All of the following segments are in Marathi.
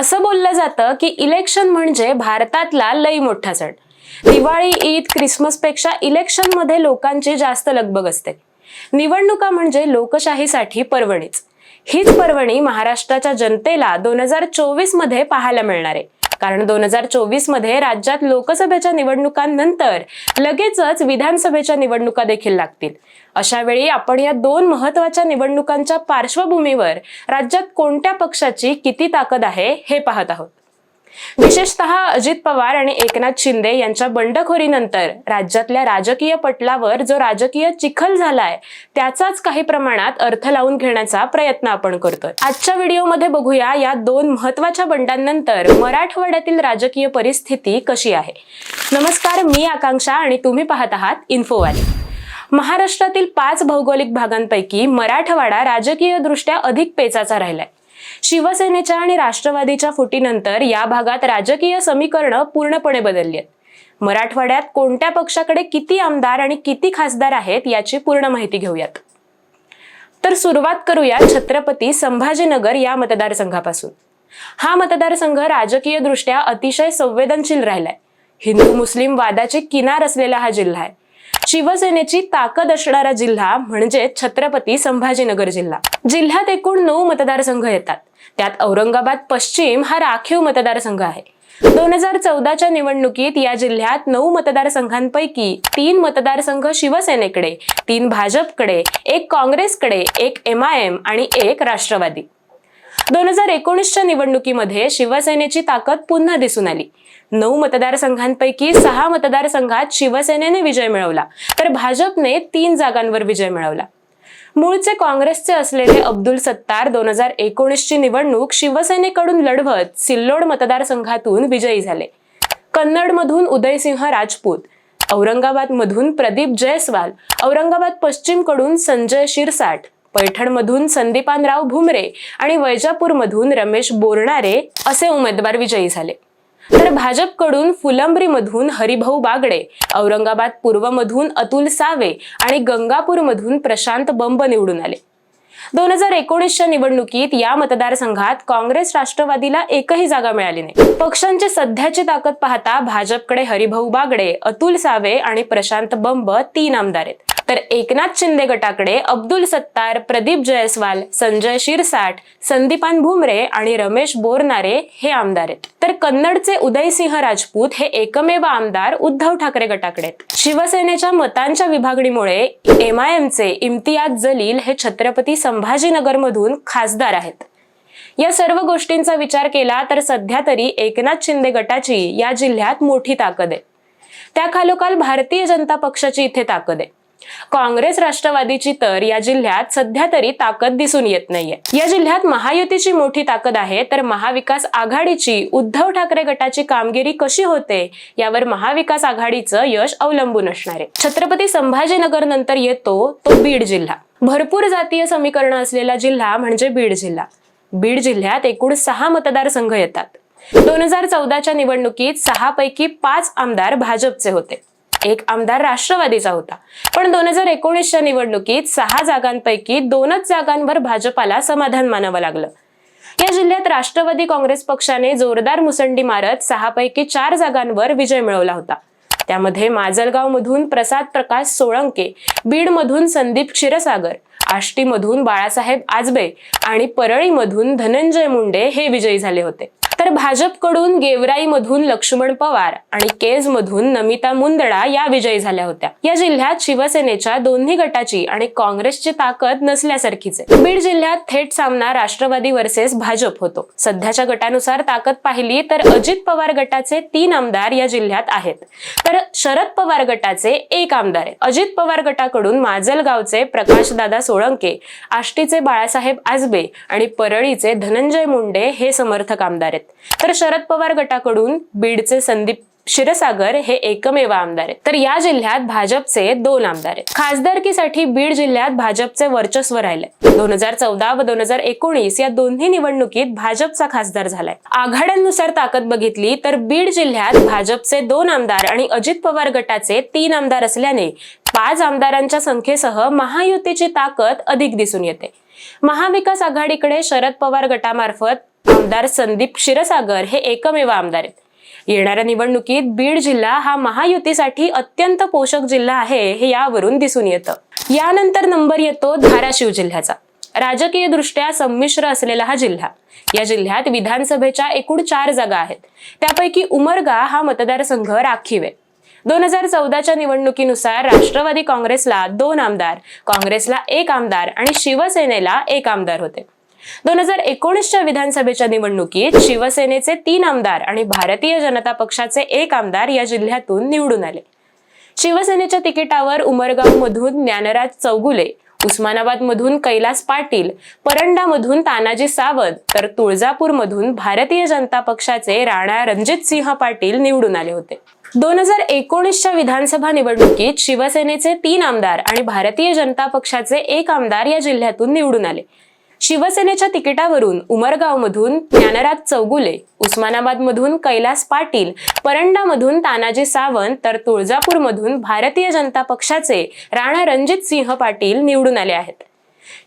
असं बोललं जातं की इलेक्शन म्हणजे भारतातला लई मोठा सण. दिवाळी ईद क्रिसमसपेक्षा इलेक्शनमध्ये लोकांची जास्त लगबग असते. निवडणुका म्हणजे लोकशाहीसाठी पर्वणीच. हीच पर्वणी महाराष्ट्राच्या जनतेला दोन हजार चोवीसमध्ये पाहायला मिळणार. आहे कारण दोन हजार चोवीसमध्ये राज्यात लोकसभेच्या निवडणुकांनंतर लगेचच विधानसभेच्या निवडणुका देखील लागतील. अशा वेळी आपण या दोन महत्त्वाच्या निवडणुकांच्या पार्श्वभूमीवर राज्यात कोणत्या पक्षाची किती ताकद आहे हे पाहत आहोत. विशेषतः अजित पवार आणि एकनाथ शिंदे यांच्या बंडखोरीनंतर राज्यातल्या राजकीय पटलावर जो राजकीय चिखल झालाय त्याचाच काही प्रमाणात अर्थ लावून घेण्याचा प्रयत्न आपण करतोय. आजच्या व्हिडिओमध्ये बघूया या दोन महत्त्वाच्या बंडांनंतर मराठवाड्यातील राजकीय परिस्थिती कशी आहे? नमस्कार मी आकांक्षा आणि तुम्ही पाहत आहात इन्फोवाली. महाराष्ट्रातील पाच भौगोलिक भागांपैकी मराठवाडा राजकीय दृष्ट्या अधिक पेचाचा राहिलाय. शिवसेनेच्या आणि राष्ट्रवादीच्या फुटीनंतर या भागात राजकीय समीकरणं पूर्णपणे बदलली आहेत. मराठवाड्यात कोणत्या पक्षाकडे किती आमदार आणि किती खासदार आहेत याची पूर्ण माहिती घेऊयात. तर सुरुवात करूया छत्रपती संभाजीनगर या मतदारसंघापासून. हा मतदारसंघ राजकीय दृष्ट्या अतिशय संवेदनशील राहिलाय. हिंदू मुस्लिम वादाचे किनार असलेला हा जिल्हा आहे. शिवसेनेची ताकद असणारा जिल्हा म्हणजे छत्रपती संभाजीनगर जिल्हा. जिल्ह्यात एकूण नऊ मतदारसंघ येतात. त्यात औरंगाबाद पश्चिम हा राखीव मतदारसंघ आहे. दोन हजार चौदाच्या निवडणुकीत या जिल्ह्यात नऊ मतदारसंघांपैकी तीन मतदारसंघ शिवसेनेकडे तीन भाजपकडे एक काँग्रेसकडे एक एम आय एम आणि एक राष्ट्रवादी. दोन हजार एकोणीसच्या निवडणुकीमध्ये शिवसेनेची ताकद पुन्हा दिसून आली. नऊ मतदारसंघांपैकी सहा मतदारसंघात शिवसेनेने विजय मिळवला तर भाजपने तीन जागांवर विजय मिळवला. मूळचे काँग्रेसचे असलेले अब्दुल सत्तार दोन हजार एकोणीसची निवडणूक शिवसेनेकडून लढवत सिल्लोड मतदारसंघातून विजयी झाले. कन्नडमधून उदयसिंह राजपूत औरंगाबादमधून प्रदीप जयस्वाल औरंगाबाद पश्चिमकडून संजय शिरसाट पैठणमधून संदीपानराव भुमरे आणि वैजापूरमधून रमेश बोरणारे असे उमेदवार विजयी झाले. तर भाजपकडून फुलंब्रीमधून हरिभाऊ बागडे औरंगाबाद पूर्वमधून अतुल सावे आणि गंगापूरमधून प्रशांत बंब निवडून आले. दोन हजार एकोणीसच्या निवडणुकीत या मतदारसंघात काँग्रेस राष्ट्रवादीला एकही जागा मिळाली नाही. पक्षांची सध्याची ताकद पाहता भाजपकडे हरिभाऊ बागडे अतुल सावे आणि प्रशांत बंब तीन आमदार आहेत. तर एकनाथ शिंदे गटाकडे अब्दुल सत्तार प्रदीप जयस्वाल संजय शिरसाट संदीपान भुमरे आणि रमेश बोरनारे हे आमदार आहेत. तर कन्नडचे उदयसिंह राजपूत हे एकमेव आमदार उद्धव ठाकरे गटाकडे आहेत. शिवसेनेच्या मतांच्या विभागणीमुळे एम आय एमचे इम्तियाज जलील हे छत्रपती संभाजीनगरमधून खासदार आहेत. या सर्व गोष्टींचा विचार केला तर सध्या तरी एकनाथ शिंदे गटाची या जिल्ह्यात मोठी ताकद आहे. त्याखालोखाल भारतीय जनता पक्षाची इथे ताकद आहे. काँग्रेस राष्ट्रवादीची तर या जिल्ह्यात सध्या तरी ताकद दिसून येत नाहीये. या जिल्ह्यात महायुतीची मोठी ताकद आहे तर महाविकास आघाडीची उद्धव ठाकरे गटाची कामगिरी कशी होते यावर महाविकास आघाडीचं यश अवलंबून असणार आहे. छत्रपती संभाजीनगर नंतर येतो तो बीड जिल्हा. भरपूर जातीय समीकरण असलेला जिल्हा म्हणजे बीड जिल्हा. बीड जिल्ह्यात एकूण सहा मतदारसंघ येतात. दोन हजार चौदाच्या निवडणुकीत सहा पैकी पाच आमदार भाजपचे होते. एक आमदार राष्ट्रवादीचा होता. पण दोन हजार एकोणीसच्या निवडणुकीत सहा जागांपैकी दोनच जागांवर भाजपाला समाधान मानावं लागलं. या जिल्ह्यात राष्ट्रवादी काँग्रेस पक्षाने जोरदार मुसंडी मारत सहापैकी चार जागांवर विजय मिळवला होता. त्यामध्ये माजलगाव मधून प्रसाद प्रकाश सोळंके बीड मधून संदीप क्षीरसागर आष्टीमधून बाळासाहेब आजबे आणि परळीमधून धनंजय मुंडे हे विजयी झाले होते. तर भाजपकडून गेवराईमधून लक्ष्मण पवार आणि केजमधून नमिता मुंदडा या विजयी झाल्या होत्या. या जिल्ह्यात शिवसेनेच्या दोन्ही गटाची आणि काँग्रेसची ताकद नसल्यासारखीच आहे. बीड जिल्ह्यात थेट सामना राष्ट्रवादी वर्सेस भाजप होतो. सध्याच्या गटानुसार ताकद पाहिली तर अजित पवार गटाचे तीन आमदार या जिल्ह्यात आहेत. तर शरद पवार गटाचे एक आमदार आहेत अजित पवार गटाकडून माजलगावचे प्रकाशदादा सोळंके आष्टीचे बाळासाहेब आजबे आणि परळीचे धनंजय मुंडे हे समर्थक आमदार आहेत. तर शरद पवार गटाकडून बीडचे संदीप क्षीरसागर हे एकमेव आमदार आहेत. तर या जिल्ह्यात भाजपचे दोन आमदार आहेत. खासदारकीसाठी बीड जिल्ह्यात भाजपचे वर्चस्व राहिले दोन हजार चौदा व दोन हजार एकोणीस या दोन्ही निवडणुकीत भाजपचा खासदार झालाय. आघाड्यांनुसार ताकद बघितली तर बीड जिल्ह्यात भाजपचे दोन आमदार आणि अजित पवार गटाचे तीन आमदार असल्याने पाच आमदारांच्या संख्येसह महायुतीची ताकद अधिक दिसून येते. महाविकास आघाडीकडे शरद पवार गटामार्फत आमदार संदीप क्षीरसागर हे एकमेव आमदार आहेत. येणाऱ्या निवडणुकीत बीड जिल्हा हा महायुतीसाठी अत्यंत पोषक जिल्हा आहे हे यावरून दिसून येतं. यानंतर नंबर येतो धाराशिव जिल्ह्याचा. राजकीय दृष्ट्या संमिश्र असलेला हा जिल्हा. या जिल्ह्यात विधानसभेच्या एकूण चार जागा आहेत. त्यापैकी उमरगा हा मतदारसंघ राखीव आहे. दोन हजार चौदाच्या निवडणुकीनुसार राष्ट्रवादी काँग्रेसला दोन आमदार काँग्रेसला एक आमदार आणि शिवसेनेला एक आमदार होते. दोन हजार एकोणीसच्या विधानसभेच्या निवडणुकीत शिवसेनेचे तीन आमदार आणि भारतीय जनता पक्षाचे एक आमदार या जिल्ह्यातून निवडून आले. शिवसेनेच्या तिकिटावर उमरगाव मधून ज्ञानराज चौगुले उस्मानाबाद मधून कैलास पाटील परंडा मधून तानाजी सावंत तर तुळजापूर मधून भारतीय जनता पक्षाचे राणा रणजित सिंह पाटील निवडून आले होते. दोन हजार एकोणीसच्या विधानसभा निवडणुकीत शिवसेनेचे तीन आमदार आणि भारतीय जनता पक्षाचे एक आमदार या जिल्ह्यातून निवडून आले. शिवसेनेच्या तिकिटावरून उमरगावमधून ज्ञानराज चौगुले उस्मानाबादमधून कैलास पाटील परंडामधून तानाजी सावंत तर तुळजापूरमधून भारतीय जनता पक्षाचे राणा रणजित सिंह पाटील निवडून आले आहेत.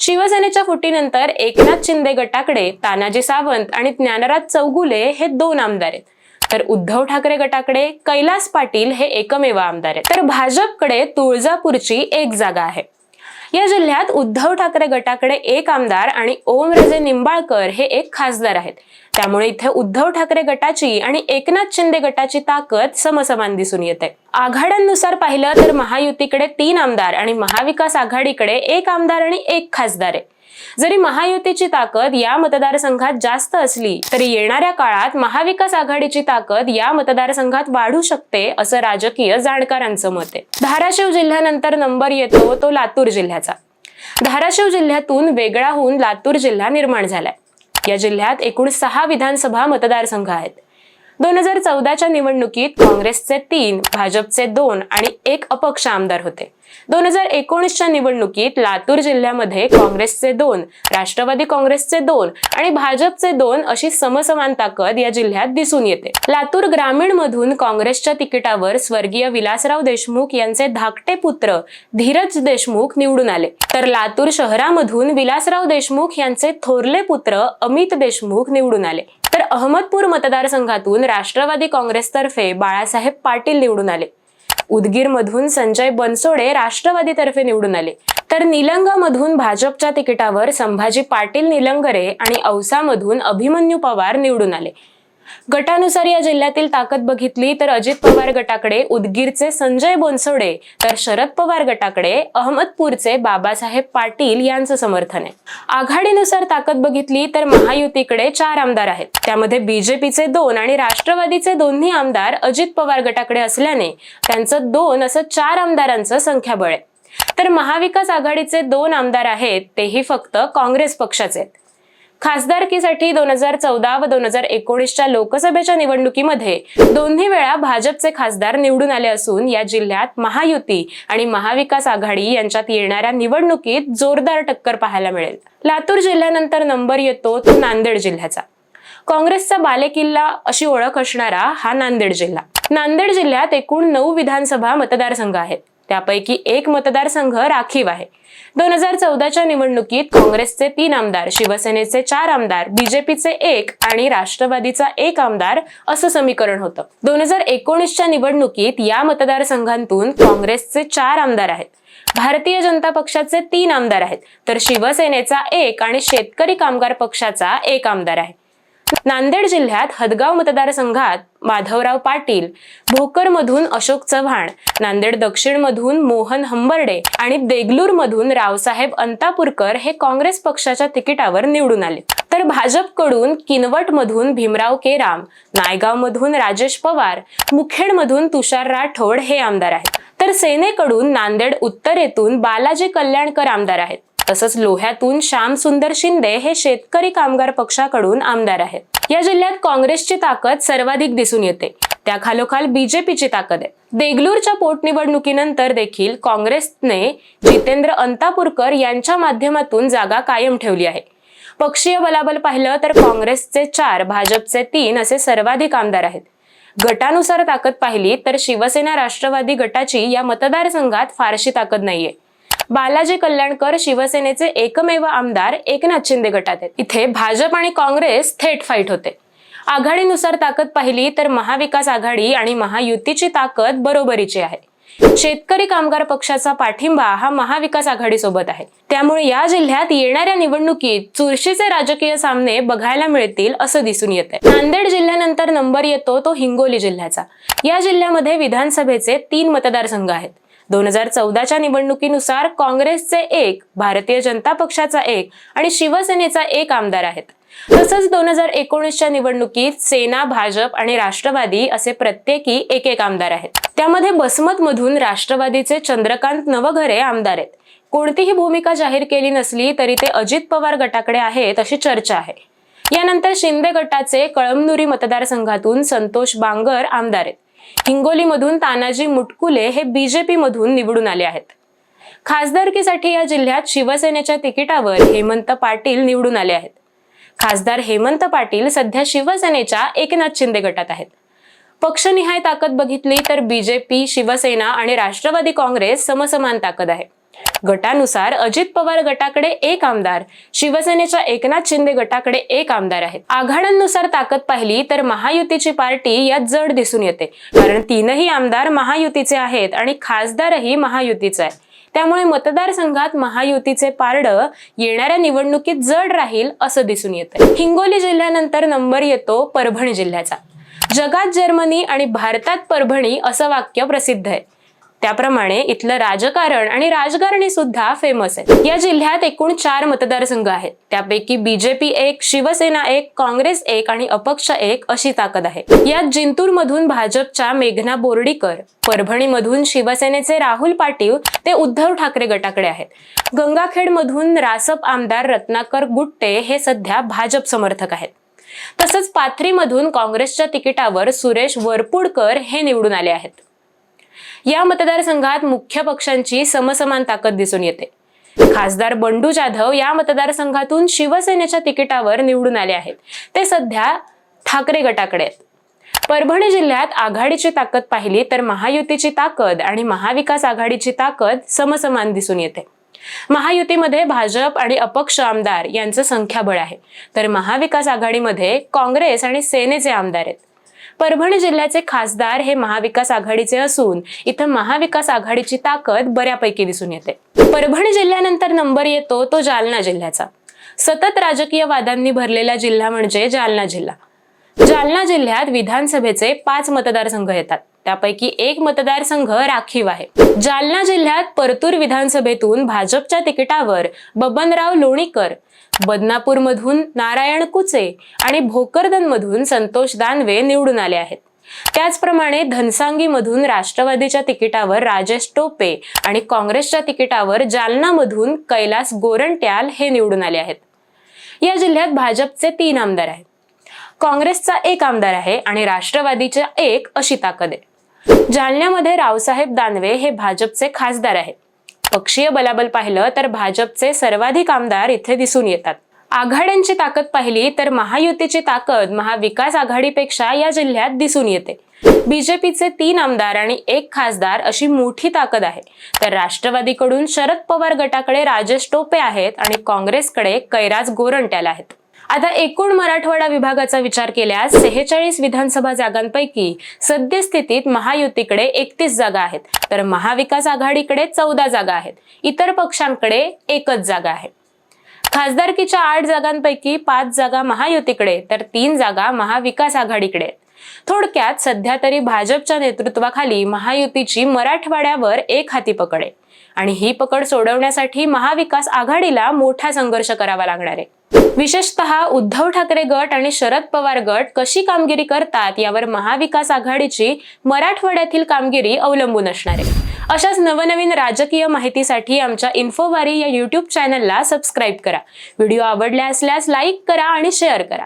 शिवसेनेच्या फुटीनंतर एकनाथ शिंदे गटाकडे तानाजी सावंत आणि ज्ञानराज चौगुले हे दोन आमदार आहेत. तर उद्धव ठाकरे गटाकडे कैलास पाटील हे एकमेव आमदार आहेत. तर भाजपकडे तुळजापूरची एक जागा आहे. या जिल्ह्यात उद्धव ठाकरे गटाकडे एक आमदार आणि ओमराजे निंबाळकर हे एक खासदार आहेत. त्यामुळे इथे उद्धव ठाकरे गटाची आणि एकनाथ शिंदे गटाची ताकद समसमान दिसून येते. आघाड्यांनुसार पाहिलं तर महायुतीकडे तीन आमदार आणि महाविकास आघाडीकडे एक आमदार आणि एक खासदार आहे. जरी महायुतीची ताकद या मतदारसंघात जास्त असली तरी येणाऱ्या काळात महाविकास आघाडीची ताकद या मतदारसंघात वाढू शकते असं राजकीय जाणकारांचं मत आहे. धाराशिव जिल्ह्यानंतर नंबर येतो तो लातूर जिल्ह्याचा. धाराशिव जिल्ह्यातून वेगळा होऊन लातूर जिल्हा निर्माण झालाय. या जिल्ह्यात एकूण सहा विधानसभा मतदारसंघ आहेत. दोन हजार चौदाच्या निवडणुकीत काँग्रेसचे तीन भाजपचे दोन आणि एक अपक्ष आमदार होते. दोन हजार एकोणीसच्या निवडणुकीत लातूर जिल्ह्यामध्ये काँग्रेसचे दोन राष्ट्रवादी काँग्रेसचे दोन आणि भाजपचे दोन अशी समसमान ताकद या जिल्ह्यात दिसून येते. लातूर ग्रामीण मधून काँग्रेसच्या तिकिटावर स्वर्गीय विलासराव देशमुख यांचे धाकटे पुत्र धीरज देशमुख निवडून आले. तर लातूर शहरामधून विलासराव देशमुख यांचे थोरले पुत्र अमित देशमुख निवडून आले. तर अहमदपूर मतदारसंघातून राष्ट्रवादी काँग्रेसतर्फे बाळासाहेब पाटील निवडून आले. उदगीर मधून संजय बनसोडे राष्ट्रवादीतर्फे निवडून आले. तर निलंगामधून भाजपच्या तिकिटावर संभाजी पाटील निलंगरे आणि औसामधून अभिमन्यू पवार निवडून आले. गटानुसार या जिल्ह्यातील ताकद बघितली तर अजित पवार गटाकडे उदगीरचे संजय बोनसोडे तर शरद पवार गटाकडे अहमदपूरचे बाबासाहेब पाटील यांचं समर्थन आहे. आघाडीनुसार ताकद बघितली तर महायुतीकडे चार आमदार आहेत. त्यामध्ये बीजेपीचे दोन आणि राष्ट्रवादीचे दोन्ही आमदार अजित पवार गटाकडे असल्याने त्यांचं दोन असं चार आमदारांचं संख्याबळ आहे. तर महाविकास आघाडीचे दोन आमदार आहेत तेही फक्त काँग्रेस पक्षाचे आहेत. खासदारकीसाठी दोन हजार चौदा व दोन हजार एकोणीसच्या लोकसभेच्या निवडणुकीमध्ये दोन्ही वेळा भाजपचे खासदार निवडून आले असून या जिल्ह्यात महायुती आणि महाविकास आघाडी यांच्यात येणाऱ्या निवडणुकीत जोरदार टक्कर पाहायला मिळेल. लातूर जिल्ह्यानंतर नंबर येतो तो नांदेड जिल्ह्याचा. काँग्रेसचा बालेकिल्ला अशी ओळख असणारा हा नांदेड जिल्हा. नांदेड जिल्ह्यात एकूण नऊ विधानसभा मतदारसंघ आहेत. त्यापैकी एक मतदारसंघ राखीव आहे. दोन हजार चौदाच्या निवडणुकीत काँग्रेसचे तीन आमदार शिवसेनेचे चार आमदार बीजेपीचे एक आणि राष्ट्रवादीचा एक आमदार असं समीकरण होतं. दोन हजार एकोणीसच्या निवडणुकीत या मतदारसंघातून काँग्रेसचे चार आमदार आहेत. भारतीय जनता पक्षाचे तीन आमदार आहेत. तर शिवसेनेचा एक आणि शेतकरी कामगार पक्षाचा एक आमदार आहे. नांदेड जिल्ह्यात हदगाव मतदारसंघात माधवराव पाटील भोकर मधून अशोक चव्हाण नांदेड दक्षिण मधून मोहन हंबर्डे आणि देगलूर मधून रावसाहेब अंतापूरकर हे काँग्रेस पक्षाच्या तिकिटावर निवडून आले. तर भाजपकडून किनवट मधून भीमराव केराम नायगाव मधून राजेश पवार मुखेड मधून तुषार राठोड हे आमदार आहेत. तर सेनेकडून नांदेड उत्तरेतून बालाजी कल्याणकर आमदार आहेत. तसंच लोह्यातून श्याम सुंदर शिंदे हे शेतकरी कामगार पक्षाकडून आमदार आहेत. या जिल्ह्यात काँग्रेसची ताकद सर्वाधिक दिसून येते. त्या खालोखाल बीजेपीची ताकद आहे. देगलूरच्या पोटनिवडणुकीनंतर देखील काँग्रेसने जितेंद्र अंतापूरकर यांच्या माध्यमातून जागा कायम ठेवली आहे. पक्षीय बलाबल पाहिलं तर काँग्रेसचे चार भाजपचे तीन असे सर्वाधिक आमदार आहेत. गटानुसार ताकद पाहिली तर शिवसेना राष्ट्रवादी गटाची या मतदारसंघात फारशी ताकद नाहीये. बालाजी कल्याणकर शिवसेनेचे एकमेव आमदार एकनाथ शिंदे गटात आहेत. इथे भाजप आणि काँग्रेस थेट फाईट होते. आघाडीनुसार ताकद पाहिली तर महाविकास आघाडी आणि महायुतीची ताकद बरोबरीची आहे. शेतकरी कामगार पक्षाचा पाठिंबा हा महाविकास आघाडीसोबत आहे. त्यामुळे या जिल्ह्यात येणाऱ्या निवडणुकीत चुरशीचे राजकीय सामने बघायला मिळतील असं दिसून येत आहे नांदेड जिल्ह्यानंतर नंबर येतो तो हिंगोली जिल्ह्याचा. या जिल्ह्यामध्ये विधानसभेचे तीन मतदारसंघ आहेत. दोन हजार चौदाच्या निवडणुकीनुसार काँग्रेसचे एक भारतीय जनता पक्षाचा एक आणि शिवसेनेचा एक आमदार आहेत. तसंच दोन हजार एकोणीसच्या निवडणुकीत सेना भाजप आणि राष्ट्रवादी असे प्रत्येकी एक एक आमदार आहेत. त्यामध्ये बसमत मधून राष्ट्रवादीचे चंद्रकांत नवघरे आमदार आहेत. कोणतीही भूमिका जाहीर केली नसली तरी ते अजित पवार गटाकडे आहेत अशी चर्चा आहे. यानंतर शिंदे गटाचे कळमनुरी मतदारसंघातून संतोष बांगर आमदार आहेत. हिंगोलीमधून तानाजी मुटकुले हे बीजेपी मधून निवडून आले आहेत. खासदारकीसाठी या जिल्ह्यात शिवसेनेच्या तिकिटावर हेमंत पाटील निवडून आले आहेत. खासदार हेमंत पाटील सध्या शिवसेनेच्या एकनाथ शिंदे गटात आहेत. पक्षनिहाय ताकद बघितली तर बीजेपी शिवसेना आणि राष्ट्रवादी काँग्रेस समसमान ताकद आहे. गटानुसार अजित पवार गटाकडे एक आमदार शिवसेनेच्या एकनाथ शिंदे गटाकडे एक आमदार आहेत. आघाड्यांनुसार ताकद पाहिली तर महायुतीची पार्टी यात जड दिसून येते. कारण तीनही आमदार महायुतीचे आहेत आणि खासदारही महायुतीचा आहे त्यामुळे मतदारसंघात महायुतीचे पारड येणाऱ्या निवडणुकीत जड राहील असं दिसून येतं हिंगोली जिल्ह्यानंतर नंबर येतो परभणी जिल्ह्याचा. जगात जर्मनी आणि भारतात परभणी असं वाक्य प्रसिद्ध आहे. त्याप्रमाणे इथलं राजकारण आणि राजकारणी सुद्धा फेमस आहे. या जिल्ह्यात एकूण चार मतदारसंघ आहेत. त्यापैकी बीजेपी एक शिवसेना एक काँग्रेस एक आणि अपक्ष एक अशी ताकद आहे. यात जिंतूर मधून भाजपच्या मेघना बोर्डीकर परभणी मधून शिवसेनेचे राहुल पाटील ते उद्धव ठाकरे गटाकडे आहेत. गंगाखेड मधून रासप आमदार रत्नाकर गुट्टे हे सध्या भाजप समर्थक आहेत. तसंच पाथरीमधून काँग्रेसच्या तिकिटावर सुरेश वरपुडकर हे निवडून आले आहेत. या मतदारसंघात मुख्य पक्षांची समसमान ताकद दिसून येते. खासदार बंडू जाधव या मतदारसंघातून शिवसेनेच्या तिकिटावर निवडून आले आहेत. ते सध्या ठाकरे गटाकडे आहेत. परभणी जिल्ह्यात आघाडीची ताकद पाहिली तर महायुतीची ताकद आणि महाविकास आघाडीची ताकद समसमान दिसून येते. महायुतीमध्ये भाजप आणि अपक्ष आमदार यांचं संख्याबळ आहे. तर महाविकास आघाडीमध्ये काँग्रेस आणि सेनेचे आमदार आहेत. परभणी जिल्ह्याचे खासदार हे महाविकास आघाडीचे असून इथं महाविकास आघाडीची ताकद बऱ्यापैकी दिसून येते. परभणी जिल्ह्यानंतर नंबर येतो तो जालना जिल्ह्याचा. सतत राजकीय वादांनी भरलेला जिल्हा म्हणजे जालना जिल्हा. जालना जिल्ह्यात विधानसभेचे पाच मतदारसंघ येतात. त्यापैकी एक मतदारसंघ राखीव आहे. जालना जिल्ह्यात परतूर विधानसभेतून भाजपच्या तिकिटावर बबनराव लोणीकर बदनापूर मधून नारायण कुचे आणि भोकरदन मधून संतोष दानवे निवडून आले आहेत. त्याचप्रमाणे धनसांगी मधून राष्ट्रवादीच्या तिकिटावर राजेश टोपे आणि काँग्रेसच्या तिकिटावर जालनामधून कैलास गोरंट्याल हे निवडून आले आहेत. या जिल्ह्यात भाजपचे तीन आमदार आहेत. काँग्रेसचा एक आमदार आहे आणि राष्ट्रवादीच्या एक अशी ताकद आहे. जालन्यामध्ये रावसाहेब दानवे हे भाजपचे खासदार आहेत. पक्षीय बलाबल पाहिलं तर भाजपचे सर्वाधिक आमदार इथे दिसून येतात. आघाड्यांची ताकद पाहिली तर महायुतीची ताकद महाविकास आघाडीपेक्षा या जिल्ह्यात दिसून येते. बीजेपीचे तीन आमदार आणि एक खासदार अशी मोठी ताकद आहे. तर राष्ट्रवादीकडून शरद पवार गटाकडे राजेश टोपे आहेत आणि काँग्रेसकडे कैराज गोरंट्याला आहेत. आता एकूण मराठवाडा विभागाचा विचार केल्यास सेहेचाळीस विधानसभा जागांपैकी सद्यस्थितीत महायुतीकडे एकतीस जागा आहेत. तर महाविकास आघाडीकडे चौदा जागा आहेत. इतर पक्षांकडे एकच जागा आहे. खासदारकीच्या आठ जागांपैकी पाच जागा महायुतीकडे तर तीन जागा महाविकास आघाडीकडे थोडक्यात सध्या तरी भाजपच्या नेतृत्वाखाली महायुतीची मराठवाड्यावर एक हाती पकड आहे. आणि ही पकड सोडवण्यासाठी महाविकास आघाडीला मोठा संघर्ष करावा लागणार आहे. विशेषतः उद्धव ठाकरे गट आणि शरद पवार गट कशी कामगिरी करतात यावर महाविकास आघाडीची मराठवाड्यातील कामगिरी अवलंबून असणार आहे. अशाच नवनवीन राजकीय माहितीसाठी आमच्या इन्फोवारी या युट्यूब चॅनलला सबस्क्राईब करा. व्हिडिओ आवडला असल्यास लाईक करा आणि शेअर करा.